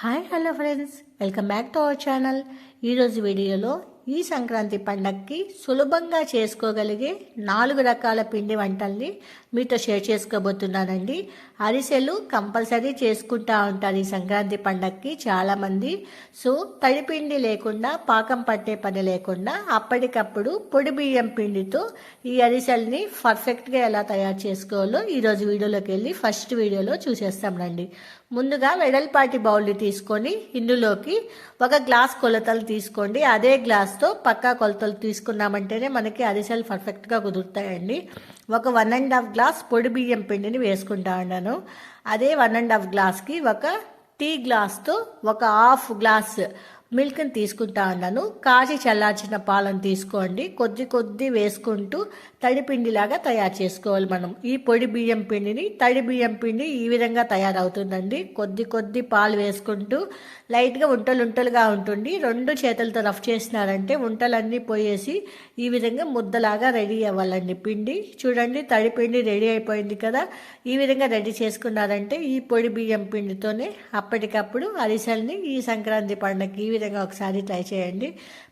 Hi hello friends welcome back to our channel ఈరోజు వీడియోలో ఈ సంక్రాంతి పండగకి సులభంగా చేసుకోగలిగే నాలుగు రకాల పిండి వంటల్ని మీతో షేర్ చేసుకోబోతున్నానండి. అరిసెలు కంపల్సరీ చేసుకుంటా ఉంటారు ఈ సంక్రాంతి పండగకి చాలామంది. సో తడిపిండి లేకుండా పాకం పట్టే పని లేకుండా అప్పటికప్పుడు పొడి బియ్యం పిండితో ఈ అరిసెల్ని పర్ఫెక్ట్గా ఎలా తయారు చేసుకోవాలో ఈరోజు వీడియోలోకి వెళ్ళి ఫస్ట్ వీడియోలో చూసేస్తాం రండి. ముందుగా వెడల్పాటి బౌల్ని తీసుకొని ఇందులోకి ఒక గ్లాస్ కొలతలు తీసుకోండి. అదే గ్లాస్ గ్లాస్తో పక్కా కొలతలు తీసుకున్నామంటేనే మనకి అరిసెలు పర్ఫెక్ట్గా కుదురుతాయండి. ఒక వన్ అండ్ హాఫ్ గ్లాస్ పొడి బియ్యం పిండిని వేసుకుంటా ఉన్నాను. అదే వన్ అండ్ హాఫ్ గ్లాస్కి ఒక టీ గ్లాస్తో ఒక హాఫ్ గ్లాస్ మిల్క్ని తీసుకుంటా ఉన్నాను కాచి చల్లార్చిన పాలను తీసుకోండి. కొద్ది కొద్ది వేసుకుంటూ తడి పిండిలాగా తయారు చేసుకోవాలి మనం. ఈ పొడి బియ్యం పిండిని తడి బియ్యం పిండి ఈ విధంగా తయారవుతుందండి. కొద్ది కొద్ది పాలు వేసుకుంటూ లైట్గా ఉంటలు ఉంటలుగా ఉంటుంది. రెండు చేతులతో రఫ్ చేసినారంటే ఉంటలన్నీ పోయేసి ఈ విధంగా ముద్దలాగా రెడీ అవ్వాలండి పిండి. చూడండి తడి పిండి రెడీ అయిపోయింది కదా. ఈ విధంగా రెడీ చేసుకున్నారంటే ఈ పొడి బియ్యం పిండితోనే అప్పటికప్పుడు అరిసెల్ని ఈ సంక్రాంతి పండగకి విధంగా ఒకసారి ట్రై చేయండి.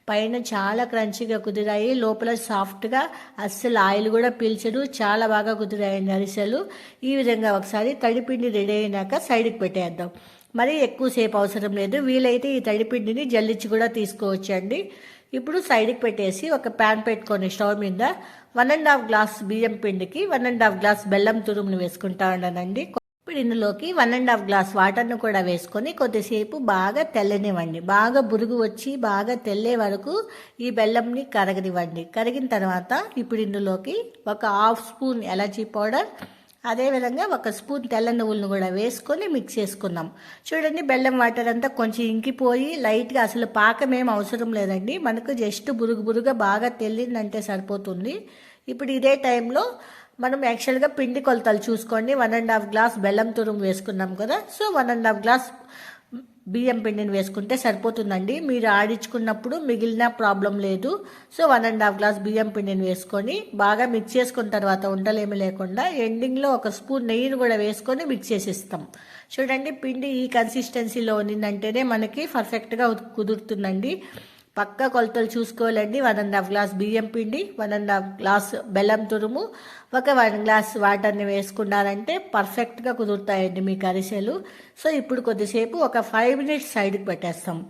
పైన చాలా క్రంచిగా కుదిరాయి. లోపల సాఫ్ట్గా అస్సలు ఆయిల్ కూడా పీల్చడు చాలా బాగా కుదిరాయండి అరిసెలు ఈ విధంగా ఒకసారి తడిపిండి రెడీ అయినాక సైడ్కి పెట్టేద్దాం. మరి ఎక్కువసేపు అవసరం లేదు. వీలైతే ఈ తడిపిండిని జల్లించి కూడా తీసుకోవచ్చండి. ఇప్పుడు సైడ్కి పెట్టేసి ఒక ప్యాన్ పెట్టుకొని స్టవ్ మీద వన్ అండ్ హాఫ్ గ్లాస్ బియ్యం పిండికి వన్ అండ్ హాఫ్ గ్లాస్ బెల్లం తురుమును వేసుకుంటా ఉన్నానండి ఇప్పుడు ఇందులోకి వన్ అండ్ హాఫ్ గ్లాస్ వాటర్ను కూడా వేసుకొని కొద్దిసేపు బాగా తెల్లనివ్వండి. బాగా బురుగు వచ్చి బాగా తెల్లే వరకు ఈ బెల్లంని కరగనివ్వండి. కరిగిన తర్వాత ఇప్పుడు ఇందులోకి ఒక హాఫ్ స్పూన్ ఎలచీ పౌడర్ అదేవిధంగా ఒక స్పూన్ తెల్ల నువ్వులను కూడా వేసుకొని మిక్స్ చేసుకుందాం. చూడండి బెల్లం వాటర్ అంతా కొంచెం ఇంకిపోయి లైట్గా అసలు పాకం ఏం అవసరం లేదండి. మనకు జస్ట్ బురుగు బురుగా బాగా తెల్లిందంటే సరిపోతుంది. ఇప్పుడు ఇదే టైంలో మనం యాక్చువల్గా పిండి కొలతలు చూసుకోండి. వన్ అండ్ హాఫ్ గ్లాస్ బెల్లం తురుము వేసుకున్నాం కదా. So one and half glass బియ్యం పిండిని వేసుకుంటే సరిపోతుందండి. మీరు ఆడించుకున్నప్పుడు మిగిలిన ప్రాబ్లం లేదు. So one and half glass బియ్యం పిండిని వేసుకొని బాగా మిక్స్ చేసుకున్న తర్వాత ఉండలేమి లేకుండా ఎండింగ్లో ఒక స్పూన్ నెయ్యిని కూడా వేసుకొని మిక్స్ చేసిస్తాం. చూడండి పిండి ఈ కన్సిస్టెన్సీలో ఉన్నదంటేనే మనకి పర్ఫెక్ట్గా కుదురుతుందండి. పక్క కొలతలు చూసుకోవాలండి. వన్ అండ్ హాఫ్ గ్లాస్ బియ్యం పిండి వన్ అండ్ హాఫ్ గ్లాస్ బెల్లం తురుము ఒక వన్ గ్లాస్ వాటర్ని వేసుకున్నారంటే పర్ఫెక్ట్గా కుదురుతాయండి మీ అరిసెలు సో ఇప్పుడు కొద్దిసేపు ఒక ఫైవ్ మినిట్స్ సైడ్కి పెట్టేస్తాం.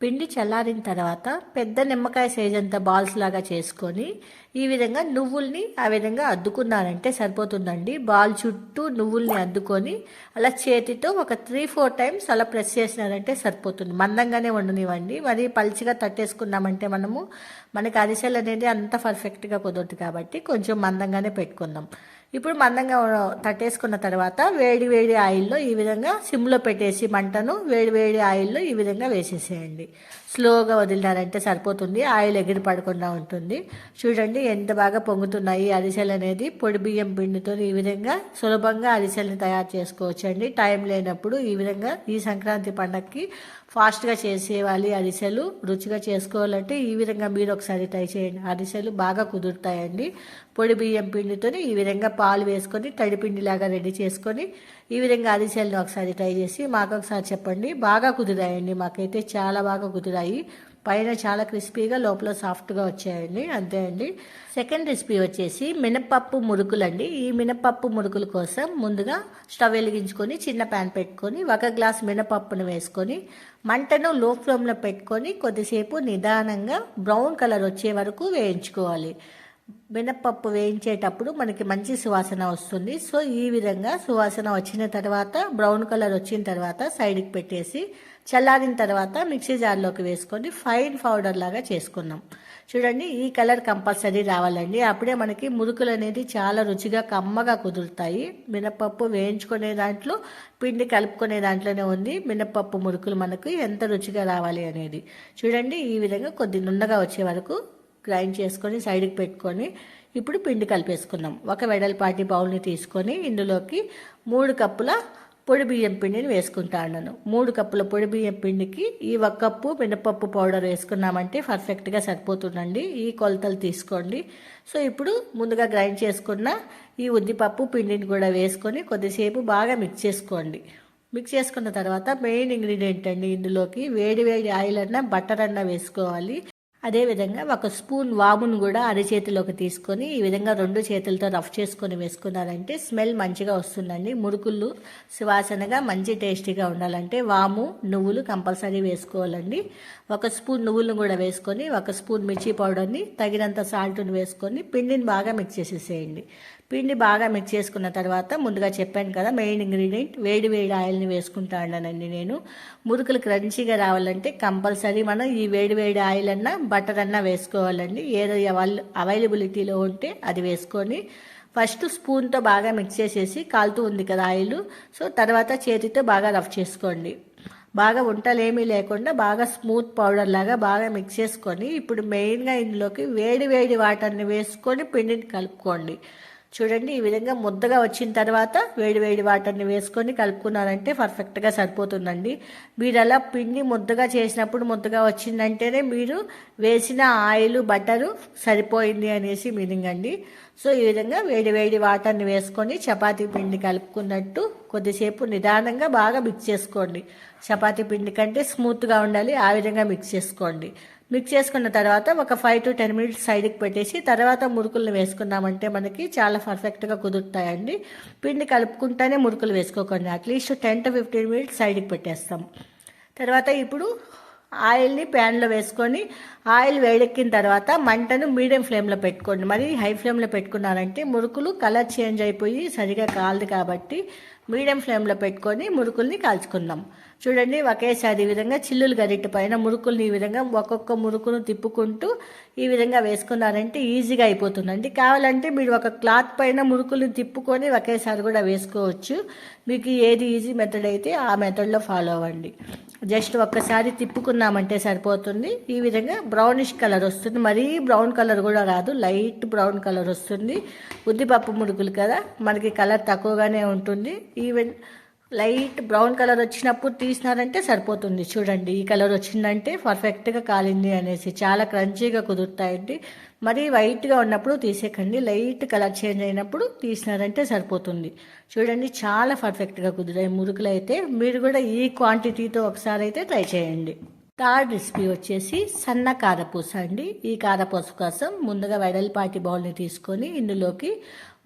పిండి చల్లారిన తర్వాత పెద్ద నిమ్మకాయ సైజ్ అంత బాల్స్ లాగా చేసుకొని ఈ విధంగా నువ్వుల్ని ఆ విధంగా అద్దుకున్నారంటే సరిపోతుందండి. బాల్ చుట్టూ నువ్వుల్ని అద్దుకొని అలా చేతితో ఒక త్రీ ఫోర్ టైమ్స్ అలా ప్రెస్ చేసినారంటే సరిపోతుంది. మందంగానే ఉండనివ్వండి మరి పలిచిగా తట్టేసుకున్నామంటే మనము మనకి అరిసెలు అనేది అంత పర్ఫెక్ట్గా కుదరదు కాబట్టి కొంచెం మందంగానే పెట్టుకుందాం. ఇప్పుడు మందంగా తట్టేసుకున్న తర్వాత వేడి వేడి ఆయిల్లో ఈ విధంగా సిమ్లో పెట్టేసి మంటను వేడి వేడి ఆయిల్లో ఈ విధంగా వేసేసేయండి. స్లోగా వదిలినారంటే సరిపోతుంది. ఆయిల్ ఎగిరి పడకుండా ఉంటుంది. చూడండి ఎంత బాగా పొంగుతున్నాయి అరిసెలు అనేది. పొడి బియ్యం పిండితో ఈ విధంగా సులభంగా అరిసెల్ని తయారు చేసుకోవచ్చండి. టైం లేనప్పుడు ఈ విధంగా ఈ సంక్రాంతి పండగకి ఫాస్ట్గా చేసేవాలి అరిసెలు రుచిగా చేసుకోవాలంటే ఈ విధంగా మీరు ఒకసారి ట్రై చేయండి. అరిసెలు బాగా కుదురుతాయండి. పొడి బియ్యం పిండితో ఈ విధంగా పాలు వేసుకొని తడిపిండిలాగా రెడీ చేసుకొని ఈ విధంగా అరిసెలను ఒకసారి ట్రై చేసి మాకు ఒకసారి చెప్పండి. బాగా కుదిరాయండి. మాకైతే చాలా బాగా కుదిరాయి. పైన చాలా క్రిస్పీగా లోపల సాఫ్ట్గా వచ్చాయండి. అంతే అండి. సెకండ్ రెసిపీ వచ్చేసి మినపప్పు మురుకులండి. ఈ మినపప్పు మురుకుల కోసం ముందుగా స్టవ్ వెలిగించుకొని చిన్న ప్యాన్ పెట్టుకొని ఒక గ్లాస్ మినపప్పును వేసుకొని మంటను లో ఫ్లేమ్లో పెట్టుకొని కొద్దిసేపు నిదానంగా బ్రౌన్ కలర్ వచ్చే వరకు వేయించుకోవాలి. మినప్పప్పు వేయించేటప్పుడు మనకి మంచి సువాసన వస్తుంది. సో ఈ విధంగా సువాసన వచ్చిన తర్వాత బ్రౌన్ కలర్ వచ్చిన తర్వాత సైడ్కి పెట్టేసి చల్లారిన తర్వాత మిక్సీ జార్లోకి వేసుకొని ఫైన్ పౌడర్ లాగా చేసుకున్నాం చూడండి ఈ కలర్ కంపల్సరీ రావాలండి. అప్పుడే మనకి మురుకులు అనేది చాలా రుచిగా కమ్మగా కుదురుతాయి. మినపప్పు వేయించుకునే దాంట్లో పిండి కలుపుకునే దాంట్లోనే ఉంది. మినపప్పు మురుకులు మనకు ఎంత రుచిగా రావాలి అనేది. చూడండి ఈ విధంగా కొద్ది నుండగా వచ్చే వరకు గ్రైండ్ చేసుకొని సైడ్కి పెట్టుకొని ఇప్పుడు పిండి కలిపేసుకున్నాం ఒక వెడల్పాటి బౌల్ని తీసుకొని ఇందులోకి మూడు కప్పుల పొడి బియ్యం పిండిని వేసుకుంటా ఉన్నాను. మూడు కప్పుల పొడి బియ్యం పిండికి ఈ ఒక కప్పు మినపప్పు పౌడర్ వేసుకున్నామంటే పర్ఫెక్ట్గా సరిపోతుందండి. ఈ కొలతలు తీసుకోండి. సో ఇప్పుడు ముందుగా గ్రైండ్ చేసుకున్న ఈ ఉద్దిపప్పు పిండిని కూడా వేసుకొని కొద్దిసేపు బాగా మిక్స్ చేసుకోండి. మిక్స్ చేసుకున్న తర్వాత మెయిన్ ఇంగ్రీడియంట్ అండి ఇందులోకి వేడి వేడి ఆయిల్ అన్న బటర్ అన్న వేసుకోవాలి. అదేవిధంగా ఒక స్పూన్ వామును కూడా అరచేతిలోకి తీసుకొని ఈ విధంగా రెండు చేతులతో రఫ్ చేసుకొని వేసుకున్నారంటే స్మెల్ మంచిగా వస్తుందండి. మురుకులు సువాసనగా మంచి టేస్టీగా ఉండాలంటే వాము నువ్వులు కంపల్సరీ వేసుకోవాలండి. ఒక స్పూన్ నువ్వులను కూడా వేసుకొని ఒక స్పూన్ మిర్చి పౌడర్ని తగినంత సాల్ట్ని వేసుకొని పిండిని బాగా మిక్స్ చేసేసేయండి. పిండి బాగా మిక్స్ చేసుకున్న తర్వాత ముందుగా చెప్పాను కదా మెయిన్ ఇంగ్రీడియంట్ వేడి వేడి ఆయిల్ని వేసుకుంటా నేను. మురుకులు క్రంచీగా రావాలంటే కంపల్సరీ మనం ఈ వేడి వేడి ఆయిల్ అన్నా బటర్ అన్నా వేసుకోవాలండి. ఏదో అవైలబిలిటీలో ఉంటే అది వేసుకొని ఫస్ట్ స్పూన్తో బాగా మిక్స్ చేసేసి కాలుతూ ఉంది కదా ఆయిల్ సో తర్వాత చేతితో బాగా రఫ్ చేసుకోండి. బాగా వంటలేమీ లేకుండా బాగా స్మూత్ పౌడర్ లాగా బాగా మిక్స్ చేసుకొని ఇప్పుడు మెయిన్గా ఇందులోకి వేడి వేడి వాటర్ని వేసుకొని పిండిని కలుపుకోండి. చూడండి ఈ విధంగా ముద్దగా వచ్చిన తర్వాత వేడి వేడి వాటర్ని వేసుకొని కలుపుకున్నారంటే పర్ఫెక్ట్గా సరిపోతుందండి. మీరు అలా పిండి ముద్దగా చేసినప్పుడు ముద్దగా వచ్చిందంటేనే మీరు వేసిన ఆయిల్ బటరు సరిపోయింది అనేసి మీనింగ్ అండి. సో ఈ విధంగా వేడి వేడి వాటర్ని వేసుకొని చపాతీ పిండి కలుపుకున్నట్టు కొద్దిసేపు నిదానంగా బాగా మిక్స్ చేసుకోండి. చపాతీ పిండి కంటే స్మూత్గా ఉండాలి ఆ విధంగా మిక్స్ చేసుకోండి. మిక్స్ చేసుకున్న తర్వాత ఒక ఫైవ్ టు టెన్ మినిట్స్ సైడ్కి పెట్టేసి తర్వాత మురుకులను వేసుకున్నామంటే మనకి చాలా పర్ఫెక్ట్గా కుదురుతాయండి. పిండి కలుపుకుంటేనే మురుకులు వేసుకోకండి. At least ten to fifteen minutes సైడ్కి పెట్టేస్తాం. తర్వాత ఇప్పుడు ఆయిల్ని ప్యాన్లో వేసుకొని ఆయిల్ వేడెక్కిన తర్వాత మంటను మీడియం ఫ్లేమ్లో పెట్టుకోండి. మరి హై ఫ్లేమ్లో పెట్టుకున్నారంటే మురుకులు కలర్ చేంజ్ అయిపోయి సరిగా కాలదు కాబట్టి మీడియం ఫ్లేమ్లో పెట్టుకొని మురుకుల్ని కాల్చుకుందాం. చూడండి ఒకేసారి ఈ విధంగా చిల్లులు గరిట పైన మురుకుల్ని ఈ విధంగా ఒక్కొక్క మురుకును తిప్పుకుంటూ ఈ విధంగా వేసుకున్నారంటే ఈజీగా అయిపోతుందండి. కావాలంటే మీరు ఒక క్లాత్ పైన మురుకుల్ని తిప్పుకొని ఒకేసారి కూడా వేసుకోవచ్చు. మీకు ఏది ఈజీ మెథడ్ అయితే ఆ మెథడ్లో ఫాలో అవ్వండి. జస్ట్ ఒక్కసారి తిప్పుకున్నామంటే సరిపోతుంది. ఈ విధంగా బ్రౌనిష్ కలర్ వస్తుంది. మరీ బ్రౌన్ కలర్ కూడా రాదు. లైట్ బ్రౌన్ కలర్ వస్తుంది. ఉద్దిపప్పు ముడుకులు కదా? మనకి కలర్ తక్కువగానే ఉంటుంది. ఈవెన్ లైట్ బ్రౌన్ కలర్ వచ్చినప్పుడు తీసినారంటే సరిపోతుంది. చూడండి ఈ కలర్ వచ్చిందంటే పర్ఫెక్ట్గా కాలింది అనేసి. చాలా క్రంచీగా కుదురుతాయండి. మరి వైట్గా ఉన్నప్పుడు తీసేకండి లైట్ కలర్ చేంజ్ అయినప్పుడు తీసినారంటే సరిపోతుంది. చూడండి చాలా పర్ఫెక్ట్గా కుదిరాయి మురుకులు అయితే. మీరు కూడా ఈ క్వాంటిటీతో ఒకసారి అయితే ట్రై చేయండి. థర్డ్ రెసిపీ వచ్చేసి సన్న కారపూస అండి. ఈ కారపూస కోసం ముందుగా వెడల్పాటి బౌల్ని తీసుకొని ఇందులోకి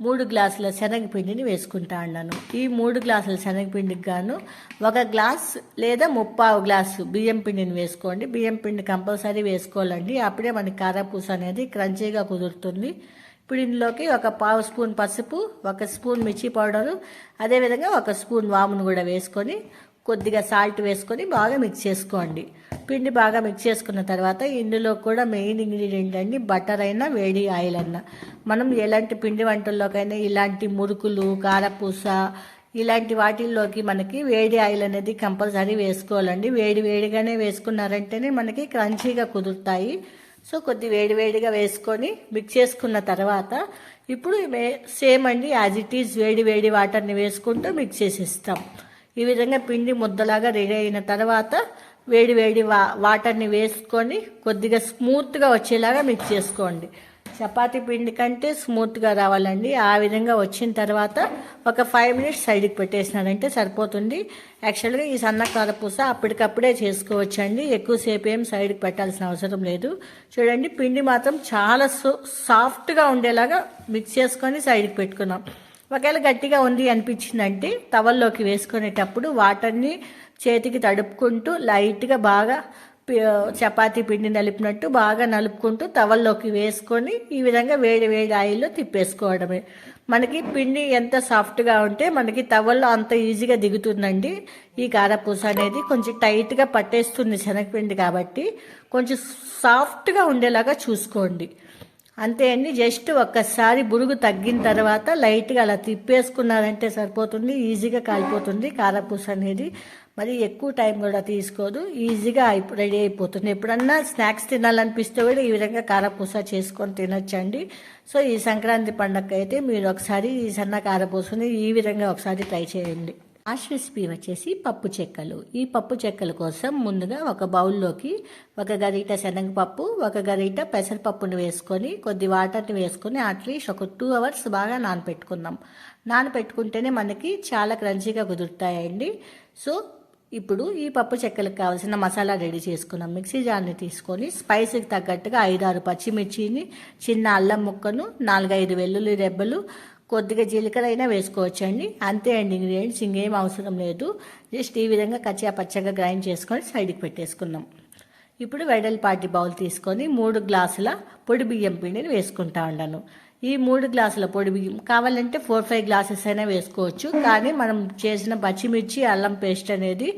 మూడు గ్లాసుల శనగపిండిని వేసుకుంటా ఉన్నాను ఈ మూడు గ్లాసుల శనగపిండికి గాను ఒక గ్లాస్ లేదా ముప్పావు గ్లాసు బియ్యం పిండిని వేసుకోండి. బియ్యం పిండి కంపల్సరీ వేసుకోవాలండి. అప్పుడే మనకి కారపూస అనేది క్రంచీగా కుదురుతుంది. ఇప్పుడు ఇందులోకి ఒక పావు స్పూన్ పసుపు ఒక స్పూన్ మిర్చి పౌడరు అదేవిధంగా ఒక స్పూన్ వామును కూడా వేసుకొని కొద్దిగా సాల్ట్ వేసుకొని బాగా మిక్స్ చేసుకోండి. పిండి బాగా మిక్స్ చేసుకున్న తర్వాత ఇందులో కూడా మెయిన్ ఇంగ్రీడియంట్ అండి బటర్ అయినా వేడి ఆయిల్ అన్నా. మనం ఎలాంటి పిండి వంటల్లోకైనా ఇలాంటి మురుకులు కారపూస ఇలాంటి వాటిల్లోకి మనకి వేడి ఆయిల్ అనేది కంపల్సరీ వేసుకోవాలండి. వేడి వేడిగానే వేసుకున్నారంటేనే మనకి క్రంచీగా కుదురుతాయి. సో కొద్ది వేడి వేడిగా వేసుకొని మిక్స్ చేసుకున్న తర్వాత ఇప్పుడు సేమ్ అండి యాజ్ ఇట్ ఈజ్ వేడి వేడి వాటర్ని వేసుకుంటూ మిక్స్ చేసేస్తాం. ఈ విధంగా పిండి ముద్దలాగా రెడీ అయిన తర్వాత వేడి వేడి వా వాటర్ని వేసుకొని కొద్దిగా స్మూత్గా వచ్చేలాగా మిక్స్ చేసుకోండి. చపాతీ పిండి కంటే స్మూత్గా రావాలండి. ఆ విధంగా వచ్చిన తర్వాత ఒక ఫైవ్ మినిట్స్ సైడ్కి పెట్టేసినారంటే సరిపోతుంది. యాక్చువల్గా ఈ సన్నకార పూస అప్పటికప్పుడే చేసుకోవచ్చండి. ఎక్కువసేపు ఏం సైడ్కి పెట్టాల్సిన అవసరం లేదు. చూడండి పిండి మాత్రం చాలా సాఫ్ట్గా ఉండేలాగా మిక్స్ చేసుకొని సైడ్కి పెట్టుకున్నాం. ఒకవేళ గట్టిగా ఉంది అనిపించిందంటే తవల్లోకి వేసుకునేటప్పుడు వాటర్ని చేతికి తడుపుకుంటూ లైట్గా బాగా చపాతీ పిండి నలిపినట్టు బాగా నలుపుకుంటూ తవల్లోకి వేసుకొని ఈ విధంగా వేడి వేడి ఆయిల్లో తిప్పేసుకోవడమే. మనకి పిండి ఎంత సాఫ్ట్గా ఉంటే మనకి తవల్లో అంత ఈజీగా దిగుతుందండి. ఈ కారపూస అనేది కొంచెం టైట్గా పట్టేస్తుంది శనగపిండి కాబట్టి కొంచెం సాఫ్ట్గా ఉండేలాగా చూసుకోండి. అంతే అండి జస్ట్ ఒక్కసారి బురుగు తగ్గిన తర్వాత లైట్గా అలా తిప్పేసుకున్నారంటే సరిపోతుంది ఈజీగా కాలిపోతుంది కారపూస అనేది. మరి ఎక్కువ టైం కూడా తీసుకోదు ఈజీగా రెడీ అయిపోతుంది. ఎప్పుడన్నా స్నాక్స్ తినాలనిపిస్తే కూడా ఈ విధంగా కారపూస చేసుకొని తినొచ్చండి. సో ఈ సంక్రాంతి పండగ అయితే మీరు ఒకసారి ఈ సన్న కారపూసని ఈ విధంగా ఒకసారి ట్రై చేయండి. లాస్ట్ రెసిపీ వచ్చేసి పప్పు చెక్కలు. ఈ పప్పు చెక్కల కోసం ముందుగా ఒక బౌల్లోకి ఒక గరిట శనగపప్పు ఒక గరిట పెసరపప్పును వేసుకొని కొద్ది వాటర్ని వేసుకొని అట్లీస్ట్ ఒక టూ అవర్స్ బాగా నానపెట్టుకుందాం. నానపెట్టుకుంటేనే మనకి చాలా క్రంచీగా కుదురుతాయండి. సో ఇప్పుడు ఈ పప్పు చెక్కలకు కావాల్సిన మసాలా రెడీ చేసుకున్నాం. మిక్సీ జార్ని తీసుకొని స్పైసీకి తగ్గట్టుగా ఐదారు పచ్చిమిర్చిని చిన్న అల్లం ముక్కను నాలుగైదు వెల్లుల్లి రెబ్బలు కొద్దిగా జీలకర్ర అయినా వేసుకోవచ్చండి. అంతే అండి ఇంగ్రీడియంట్స్ ఇంకేం అవసరం లేదు. జస్ట్ ఈ విధంగా కచ్చా పచ్చగా గ్రైండ్ చేసుకొని సైడ్కి పెట్టేసుకుందాం. ఇప్పుడు వెడల్పాటి బౌల్ తీసుకొని మూడు గ్లాసుల పొడి బియ్యం పిండిని వేసుకుంటా ఉన్నాను ఈ మూడు గ్లాసుల పొడి బియ్యం. కావాలంటే ఫోర్ ఫైవ్ గ్లాసెస్ అయినా వేసుకోవచ్చు. కానీ మనం చేసిన పచ్చిమిర్చి అల్లం పేస్ట్ అనేది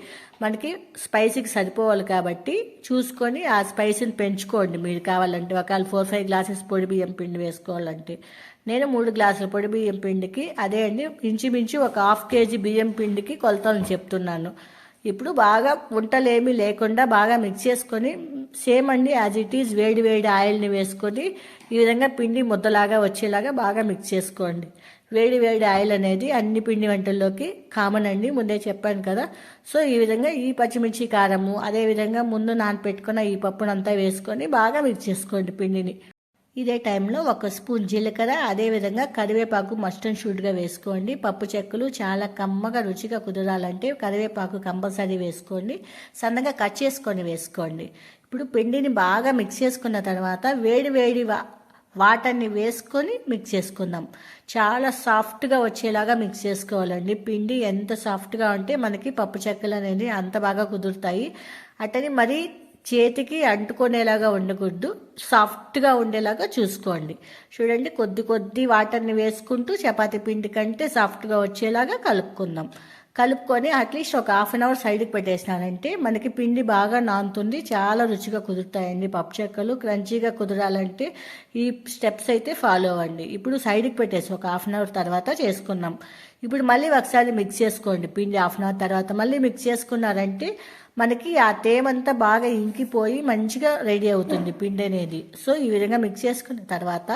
మనకి స్పైసీకి సరిపోవాలి కాబట్టి చూసుకొని ఆ స్పైసీని పెంచుకోండి. మీరు కావాలంటే ఒకవేళ ఫోర్ ఫైవ్ గ్లాసెస్ పొడి బియ్యం పిండి వేసుకోవాలంటే. నేను మూడు గ్లాసుల పొడి బియ్యం పిండికి అదే అండి. ఇంచుమించు ఒక హాఫ్ కేజీ బియ్యం పిండికి కొలతలను చెప్తున్నాను. ఇప్పుడు బాగా వంటలేమీ లేకుండా బాగా మిక్స్ చేసుకొని సేమ్ అండి యాజ్ ఇట్ ఈజ్ వేడి వేడి ఆయిల్ని వేసుకొని ఈ విధంగా పిండి ముద్దలాగా వచ్చేలాగా బాగా మిక్స్ చేసుకోండి. వేడి వేడి ఆయిల్ అనేది అన్ని పిండి వంటల్లోకి కామన్ అండి. ముందే చెప్పాను కదా. సో ఈ విధంగా ఈ పచ్చిమిర్చి కారము అదేవిధంగా ముందు నానపెట్టుకున్న ఈ పప్పునంతా వేసుకొని బాగా మిక్స్ చేసుకోండి పిండిని. ఇదే టైంలో ఒక స్పూన్ జీలకర్ర అదేవిధంగా కరివేపాకు మస్ట్ అండ్ షూట్గా వేసుకోండి. పప్పు చెక్కలు చాలా కమ్మగా రుచిగా కుదరాలంటే కరివేపాకు కంపల్సరీ వేసుకోండి. సన్నగా కట్ చేసుకొని వేసుకోండి. ఇప్పుడు పిండిని బాగా మిక్స్ చేసుకున్న తర్వాత వేడి వేడి వాటర్ని వేసుకొని మిక్స్ చేసుకుందాం. చాలా సాఫ్ట్గా వచ్చేలాగా మిక్స్ చేసుకోవాలండి. పిండి ఎంత సాఫ్ట్గా ఉంటే మనకి పప్పు చెక్కలు అనేది అంత బాగా కుదురుతాయి. అట్టని మరీ చేతికి అంటుకునేలాగా ఉండకూడదు. సాఫ్ట్గా ఉండేలాగా చూసుకోండి. చూడండి కొద్ది కొద్ది వాటర్ని వేసుకుంటూ చపాతీ పిండి కంటే సాఫ్ట్గా వచ్చేలాగా కలుపుకుందాం. కలుపుకొని అట్లీస్ట్ ఒక హాఫ్ అన్ అవర్ సైడ్కి పెట్టేసినానంటే మనకి పిండి బాగా నానుతుంది చాలా రుచిగా కుదురుతాయండి పప్పు చెక్కలు. క్రంచీగా కుదరాలంటే ఈ స్టెప్స్ అయితే ఫాలో అవ్వండి. ఇప్పుడు సైడ్కి పెట్టేసి ఒక హాఫ్ అన్ అవర్ తర్వాత చేసుకున్నాం ఇప్పుడు మళ్ళీ ఒకసారి మిక్స్ చేసుకోండి పిండి హాఫ్ అన్ అవర్ తర్వాత. మళ్ళీ మిక్స్ చేసుకున్నారంటే మనకి ఆ తేమంతా బాగా ఇంకిపోయి మంచిగా రెడీ అవుతుంది పిండి అనేది. సో ఈ విధంగా మిక్స్ చేసుకున్న తర్వాత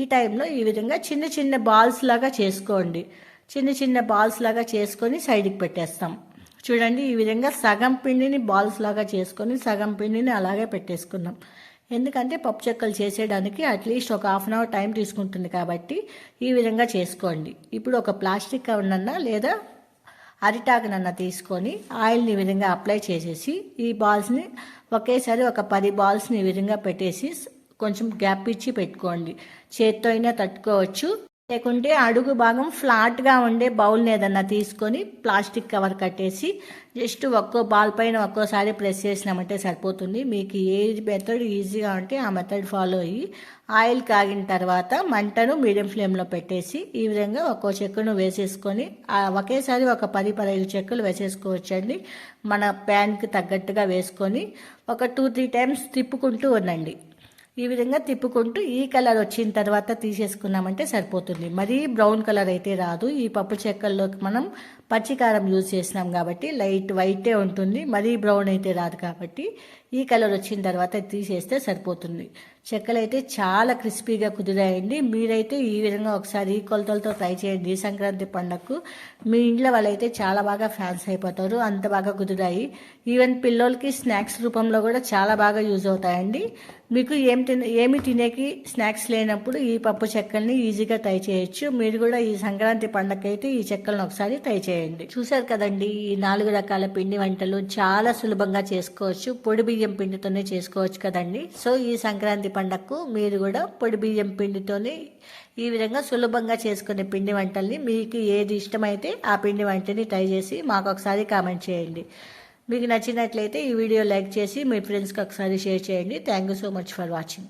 ఈ టైంలో ఈ విధంగా చిన్న చిన్న బాల్స్ లాగా చేసుకోండి. చిన్న చిన్న బాల్స్ లాగా చేసుకొని సైడ్కి పెట్టేస్తాం. చూడండి ఈ విధంగా సగం పిండిని బాల్స్ లాగా చేసుకొని సగం పిండిని అలాగే పెట్టేసుకున్నాం ఎందుకంటే పప్పు చెక్కలు చేసేయడానికి అట్లీస్ట్ ఒక హాఫ్ అన్ అవర్ టైం తీసుకుంటుంది కాబట్టి ఈ విధంగా చేసుకోండి. ఇప్పుడు ఒక ప్లాస్టిక్ కవర్నన్నా లేదా అరిటాకునన్న తీసుకొని ఆయిల్ని ఈ విధంగా అప్లై చేసేసి ఈ బాల్స్ని ఒకేసారి ఒక పది బాల్స్ని ఈ విధంగా పెట్టేసి కొంచెం గ్యాప్ ఇచ్చి పెట్టుకోండి. చేత్తో అయినా తట్టుకోవచ్చు. లేకుంటే అడుగు భాగం ఫ్లాట్గా ఉండే బౌల్ని ఏదన్నా తీసుకొని ప్లాస్టిక్ కవర్ కట్టేసి జస్ట్ ఒక్కో బాల్ పైన ఒక్కోసారి ప్రెస్ చేసినామంటే సరిపోతుంది. మీకు ఏ మెథడ్ ఈజీగా ఉంటే ఆ మెథడ్ ఫాలో అయ్యి ఆయిల్ కాగిన తర్వాత మంటను మీడియం ఫ్లేమ్లో పెట్టేసి ఈ విధంగా ఒక్కో చెక్కును వేసేసుకొని ఒకేసారి ఒక పది పదహైదు చెక్కులు వేసేసుకోవచ్చండి. మన ప్యాన్కి తగ్గట్టుగా వేసుకొని ఒక టూ త్రీ టైమ్స్ తిప్పుకుంటూ ఉండండి. ఈ విధంగా తిప్పుకుంటూ ఈ కలర్ వచ్చిన తర్వాత తీసేసుకున్నామంటే సరిపోతుంది. మరీ బ్రౌన్ కలర్ అయితే రాదు. ఈ పప్పు చెక్కల్లోకి మనం పచ్చికారం యూజ్ చేసినాం కాబట్టి లైట్ వైటే ఉంటుంది. మరీ బ్రౌన్ అయితే రాదు కాబట్టి ఈ కలర్ వచ్చిన తర్వాత తీసేస్తే సరిపోతుంది. చెక్కలు అయితే చాలా క్రిస్పీగా కుదిరాయండి. మీరైతే ఈ విధంగా ఒకసారి ఈ కొలతలతో ట్రై చేయండి. సంక్రాంతి పండగకు మీ ఇంట్లో వాళ్ళైతే చాలా బాగా ఫ్యాన్స్ అయిపోతారు. అంత బాగా కుదిరాయి. ఈవెన్ పిల్లలకి స్నాక్స్ రూపంలో కూడా చాలా బాగా యూజ్ అవుతాయండి. మీకు ఏం తిన ఏమి తినేకి స్నాక్స్ లేనప్పుడు ఈ పప్పు చెక్కల్ని ఈజీగా ట్రై చేయొచ్చు. మీరు కూడా ఈ సంక్రాంతి పండగకైతే ఈ చెక్కలను ఒకసారి ట్రై చేయండి. చూసారు కదండి ఈ నాలుగు రకాల పిండి వంటలు చాలా సులభంగా చేసుకోవచ్చు. పొడి బియ్యం పిండితోనే చేసుకోవచ్చు కదండి. సో ఈ సంక్రాంతి పండగకు మీరు కూడా పొడి బియ్యం పిండితోనే ఈ విధంగా సులభంగా చేసుకునే పిండి వంటల్ని మీకు ఏది ఇష్టమైతే ఆ పిండి వంటని ట్రై చేసి మాకు ఒకసారి కామెంట్ చేయండి. మీకు నచ్చినట్లయితే ఈ వీడియో లైక్ చేసి మీ ఫ్రెండ్స్కి ఒకసారి షేర్ చేయండి. Thank you so much for watching.